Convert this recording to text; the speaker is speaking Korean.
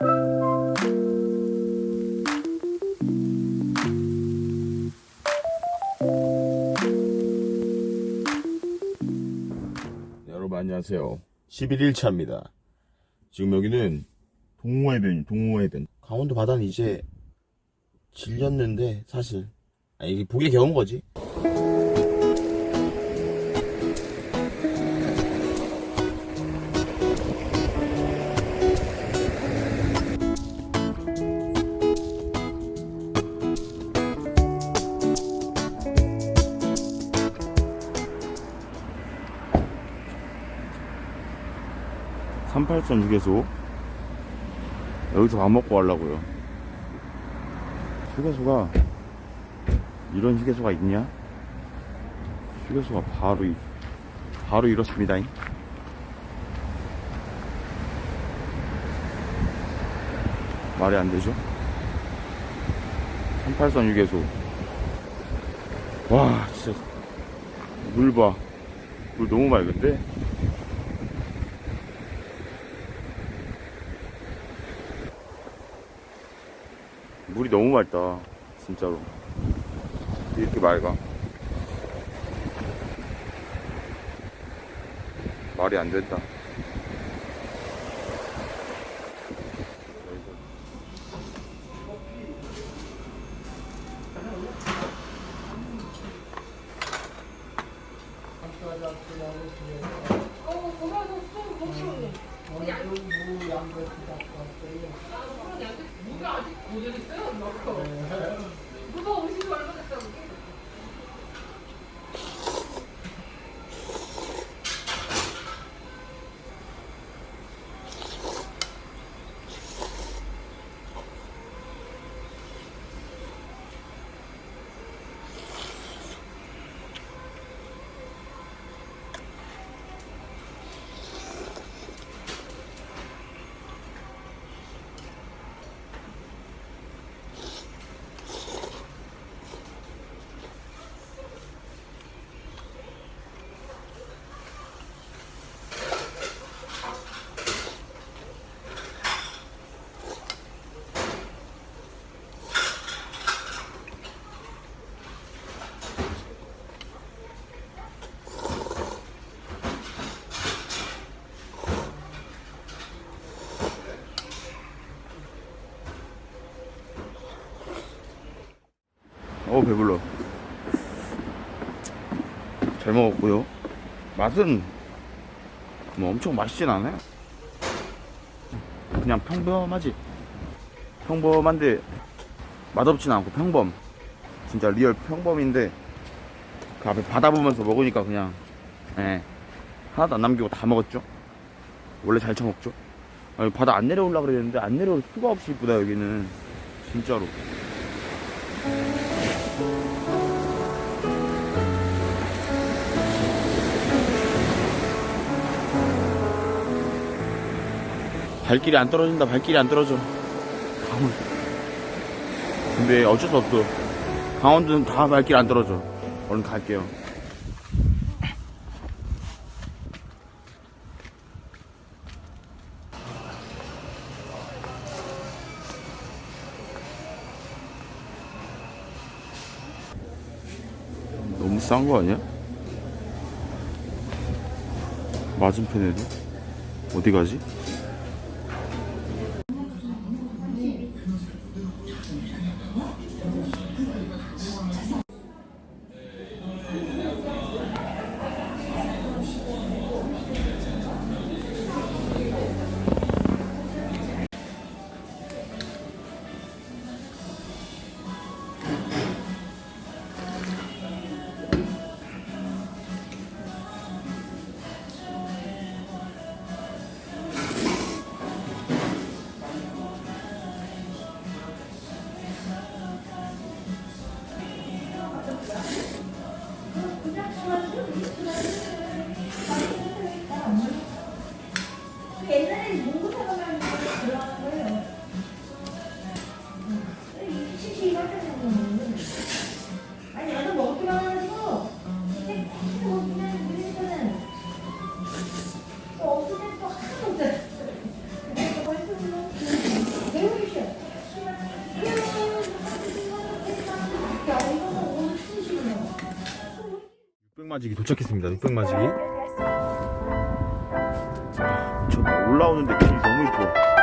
네, 여러분 안녕하세요. 11일차입니다. 지금 여기는 동호해변, 동호해변. 강원도 바다는 이제 질렸는데 사실 아 이게 보기 겨운 거지. (38선) 휴게소 여기서 밥 먹고 가려고요. 휴게소가 이런 휴게소가 있냐? 휴게소가 바로 이- 바로 이렇습니다. 말이 안 되죠? 38선 휴게소 와 진짜. 물 봐 물 너무 맑은데 물이 너무 맑다 진짜로. 이렇게 맑아. 말이 안 된다 어 배불러. 잘 먹었고요. 맛은 뭐 엄청 맛있진 않아요. 그냥 평범하지. 평범한데 맛없진 않고 평범. 진짜 리얼 평범인데 그 앞에 바다 보면서 먹으니까 그냥 예. 하나도 안 남기고 다 먹었죠? 원래 잘 처먹죠? 아니, 바다 안 내려올라 그랬는데 안 내려올 수가 없이 이쁘다 여기는. 진짜로 발길이 안 떨어진다 발길이 안 떨어져. 강원. 근데 어쩔 수 없어. 강원도는 다 발길 안 떨어져. 얼른 갈게요. 너무 싼 거 아니야? 맞은편에도? 어디 가지? 600마지기 도착했습니다. 600마지기. 미쳤다. 올라오는데 길이 너무 이뻐.